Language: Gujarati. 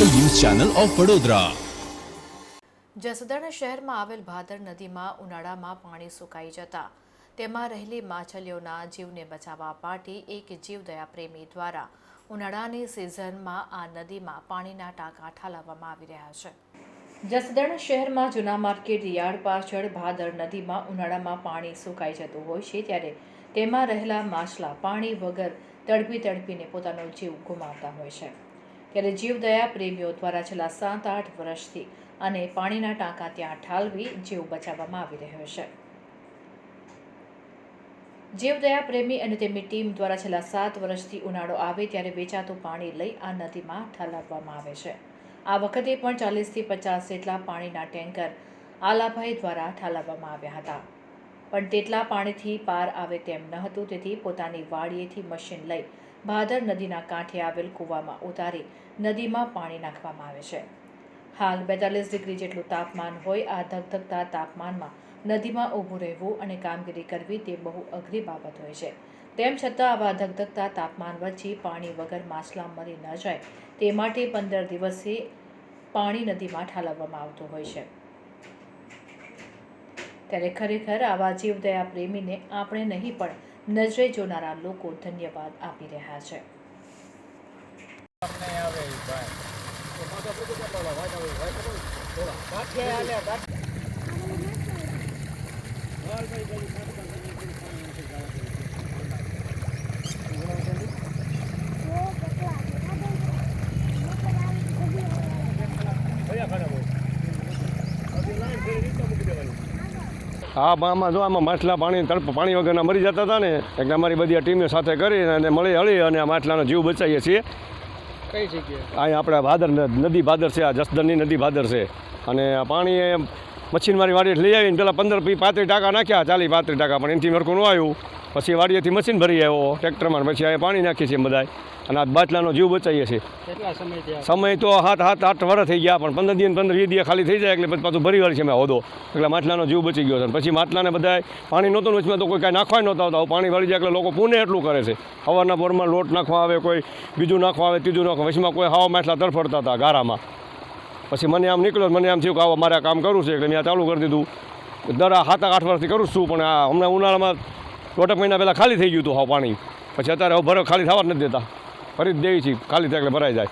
Channel of Vadodara. જસદણ શહેરમાં આવેલ ભાદર નદીમાં ઉનાળામાં પાણી સુકાઈ જતા. તેમાં રહેલી માછલીઓના જીવને બચાવવા માટે એક જીવદયા પ્રેમી દ્વારા ઉનાળાની સિઝનમાં આ નદીમાં પાણીના ટાંકા ઠાલવવામાં આવી રહ્યા છે. જસદણ શહેરમાં જૂના માર્કેટ યાર્ડ પાછળ ભાદર નદીમાં ઉનાળામાં પાણી સુકાઈ જતું હોય છે ત્યારે તેમાં રહેલા માછલા પાણી વગર તડપી તડપીને પોતાનો જીવ ગુમાવતા હોય છે. ત્યારે જીવદયા પ્રેમીઓ દ્વારા છેલ્લા સાત આઠ વર્ષથી અને પાણીના ટાંકા ત્યાં ઠાલવી જીવ બચાવવામાં આવી રહ્યો છે. જીવદયા પ્રેમી અને તેમની ટીમ દ્વારા છેલ્લા સાત વર્ષથી ઉનાળો આવે ત્યારે વેચાતું પાણી લઈ આ નદીમાં ઠાલવવામાં આવે છે. આ વખતે પણ ચાલીસથી પચાસ જેટલા પાણીના ટેન્કર આલાભાઈ દ્વારા ઠાલવવામાં આવ્યા હતા. પણ તેટલા પાણીથી પાર આવે તેમ ન હતું, તેથી પોતાની વાડીએથી મશીન લઈ ભાદર નદીના કાંઠે આવેલ કૂવામાં ઉતારી નદીમાં પાણી નાખવામાં આવે છે. હાલ બેતાલીસ ડિગ્રી જેટલું તાપમાન હોય આ ધગધગતા તાપમાનમાં નદીમાં ઊભું રહેવું અને કામગીરી કરવી તે બહુ અઘરી બાબત હોય છે. તેમ છતાં આવા ધગધગતા તાપમાન વચ્ચે પાણી વગર માછલા મરી ન જાય તે માટે પંદર દિવસે પાણી નદીમાં ઠાલવવામાં આવતું હોય છે. ત્યારે ખરેખર આવા જીવદયા પ્રેમીને આપણે નહીં પણ નજરે જોનારા લોકો ધન્યવાદ આપી રહ્યા છે. હા આમાં જો આમાં માછલા પાણી તડપ પાણી વગરના મરી જતા હતા ને એટલે અમારી બધી આ ટીમે સાથે કરીને અને મળી હળી અને આ માછલાનો જીવ બચાવીએ છીએ. કઈ જગ્યાએ? અહીંયા આપણે ભાદર નદી ભાદર છે આ જસદણની નદી ભાદર છે. અને આ પાણી એ વાડી વાડીએ લઈ આવીને પહેલાં પંદર પી પાંત્રીસ ટાંકા નાખ્યા ચાલી પાંત્રીસ ટાકા પણ એનાથી મરકું ન આવ્યું. પછી વાડીએથી મશીન ભરી આવ્યો ટ્રેક્ટરમાં પછી અહીંયા પાણી નાખીએ છીએ બધાય. અને આ બાટલાનો જીવ બચાવીએ છીએ. સમય તો હાથ હાથ આઠ વર્ષ થઈ ગયા પણ પંદર દિવસ પંદર વીસ દિવસ ખાલી થઈ જાય એટલે પછી પાછું ભરી વાળી છે મેં હોદો. એટલે માટલાનો જીવ બચી ગયો છે. પછી માટલાને બધા પાણી નહોતું વચમાં તો કોઈ કાંઈ નાખવા નહોતા આવતા પાણી વળી જાય એટલે લોકો પૂને એટલું કરે છે. સવારના પોરમાં લોટ નાખવા આવે કોઈ બીજું નાખવા આવે ત્રીજું નાખવા વચમાં કોઈ હવા માટલા તરફડતા હતા ગારામાં. પછી મને આમ નીકળ્યો મને આમ થયું કે આવો મારે આ કામ કરવું છે એટલે મેં ચાલુ કરી દીધું. દર સાત આઠ વર્ષથી કરું જ છું પણ આ હમણાં ઉનાળામાં દોઢક મહિના પહેલાં ખાલી થઈ ગયું હતું હા પાણી. પછી અત્યારે હવે ભરો ખાલી થવા જ નથી દેતા. ફરી જ દેવી છીએ ખાલી થાય એટલે ભરાઈ જાય.